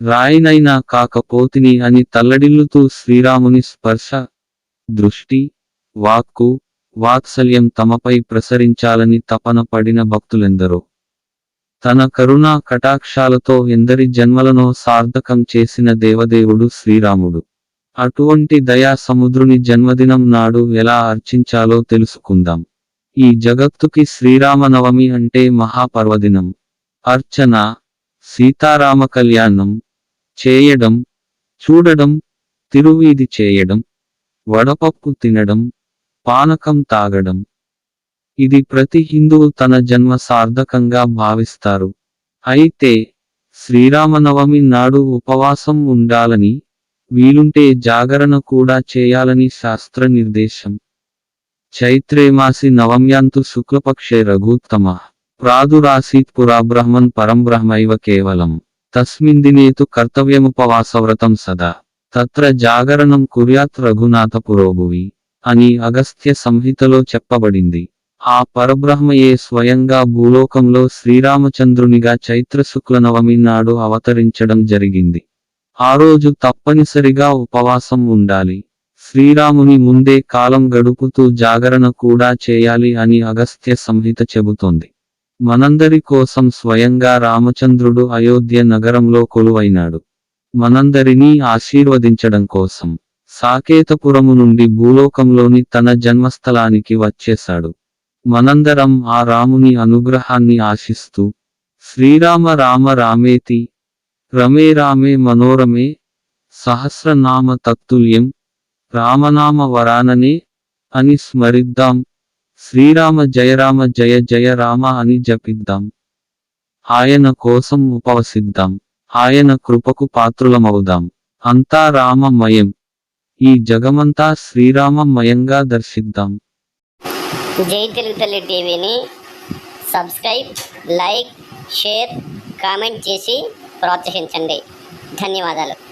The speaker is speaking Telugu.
రాయినైనా కాకపోతిని అని తల్లడిల్లుతూ శ్రీరాముని స్పర్శ దృష్టి వాక్కు వాత్సల్యం తమపై ప్రసరించాలని తపన పడిన భక్తులెందరో. తన కరుణా కటాక్షాలతో ఎందరి జన్మలను సార్థకం చేసిన దేవదేవుడు శ్రీరాముడు. అటువంటి దయా సముద్రుని జన్మదినం నాడు ఎలా అర్చించాలో తెలుసుకుందాం. ఈ జగత్తుకి శ్రీరామనవమి అంటే మహాపర్వదినం. అర్చన సీతారామ కళ్యాణం చేయడం చూడడం తిరువీధి చేయడం వడపప్పు తినడం పానకం తాగడం. ఇది ప్రతి హిందువు తన జన్మ సార్థకంగా భావిస్తారు. అయితే శ్రీరామనవమి నాడు ఉపవాసం ఉండాలని వీలుంటే జాగరణ కూడా చేయాలని శాస్త్ర నిర్దేశం. చైత్రేమాసి నవమ్యాంతు శుక్లపక్షే రఘుత్తమ. ప్రాదురాసీత్ పురా బ్రహ్మన్ పరం బ్రహ్మైవ కేవలం. తస్మిన్ దినేతు కర్తవ్యముపవాసవ్రతం సదా. తత్ర జాగరణం కుర్యాత్ రఘునాథ పురోభువి అని అగస్త్య సంహితలో చెప్పబడింది. ఆ పరబ్రహ్మయే స్వయంగా భూలోకంలో శ్రీరామచంద్రునిగా చైత్ర శుక్ల నవమి నాడు అవతరించడం జరిగింది. ఆ రోజు తప్పనిసరిగా ఉపవాసం ఉండాలి. శ్రీరాముని ముందే కాలం గడుపుతూ జాగరణ కూడా చేయాలి అని అగస్త్య సంహిత చెబుతోంది. మనందరి కోసం స్వయంగా రామచంద్రుడు అయోధ్య నగరంలో కొలువైనాడు. మనందరినీ ఆశీర్వదించడం కోసం సాకేతపురము నుండి భూలోకంలోని తన జన్మస్థలానికి వచ్చేశాడు. మనందరం ఆ రాముని అనుగ్రహాన్ని ఆశిస్తూ శ్రీరామ రామ రామేతి రమే రామే మనోరమే సహస్రనామ తత్తుల్యం రామనామ వరాననే అని స్మరిద్దాం. శ్రీరామ జయరామ జయ జయ రామ అని జపిద్దాం. ఆయన కోసం ఉపవసిద్దాం. ఆయన కృపకు పాత్రులమవుదాం. అంతా రామమయం. ఈ జగమంతా శ్రీరామమయంగా దర్శిద్దాం. జై తెలుగు తల్లి టీవీని సబ్స్క్రైబ్ లైక్ షేర్ కామెంట్ చేసి ప్రోత్సహించండి. ధన్యవాదాలు.